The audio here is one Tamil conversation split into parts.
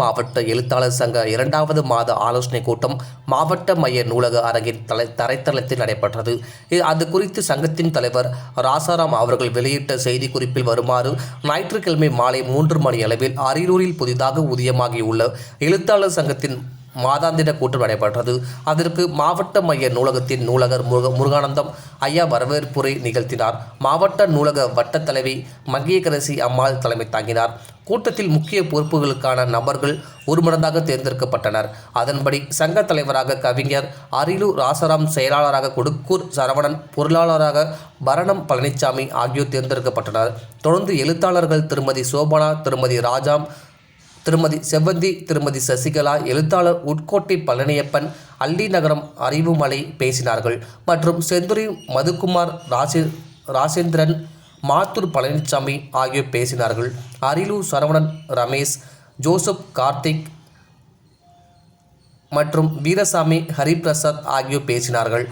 மாவட்ட எழுத்தாளர் சங்க இரண்டாவது மாத ஆலோசனை கூட்டம் மாவட்ட மைய நூலக அரங்கின் தலை தரைத்தளத்தில் நடைபெற்றது. அது குறித்து சங்கத்தின் தலைவர் ராசாராம் அவர்கள் வெளியிட்ட செய்திக்குறிப்பில் வருமாறு ஞாயிற்றுக்கிழமை மாலை மூன்று மணி அளவில் அரியலூரில் புதிதாக உதயமாகியுள்ள எழுத்தாளர் சங்கத்தின் மாதாந்திர கூட்டம் நடைபெற்றது. அதற்கு மாவட்ட மைய நூலகத்தின் நூலகர் முருக முருகானந்தம் ஐயா வரவேற்புரை நிகழ்த்தினார். மாவட்ட நூலக வட்டத் தலைவி மங்கியகரசி அம்மாள் தலைமை தாங்கினார். கூட்டத்தில் முக்கிய பொறுப்புகளுக்கான நபர்கள் ஒருமனதாக தேர்ந்தெடுக்கப்பட்டனர். அதன்படி சங்க தலைவராக கவிஞர் அரியலூர் ராசராம் செயலாளராக கொடுக்கூர் சரவணன் பொருளாளராக பரணம் பழனிசாமி ஆகியோர் தேர்ந்தெடுக்கப்பட்டனர். தொடர்ந்து எழுத்தாளர்கள் திருமதி சோபனா திருமதி ராஜாம் திருமதி செவ்வந்தி திருமதி சசிகலா எழுத்தாளர் உட்கோட்டை பழனியப்பன் அல்லி நகரம் அறிவுமலை பேசினார்கள். மற்றும் செந்துரை மதுக்குமார் ராசே ராசேந்திரன் மாத்தூர் பழனிசாமி ஆகியோர் பேசினார்கள். அரியலூர் சரவணன் ரமேஷ் ஜோசப் கார்த்திக் மற்றும் வீரசாமி ஹரிபிரசாத் ஆகியோர் பேசினார்கள்.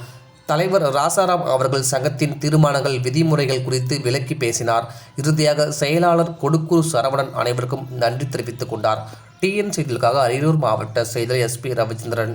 தலைவர் ராசாராம் அவர்கள் சங்கத்தின் தீர்மானங்கள் விதிமுறைகள் குறித்து விளக்கி பேசினார். இறுதியாக செயலாளர் கொடுக்கூர் சரவணன் அனைவருக்கும் நன்றி தெரிவித்துக் கொண்டார். டிஎன் செய்திகளுக்காக அரியலூர் மாவட்ட செய்தி எஸ்பி ரவிச்சந்திரன்.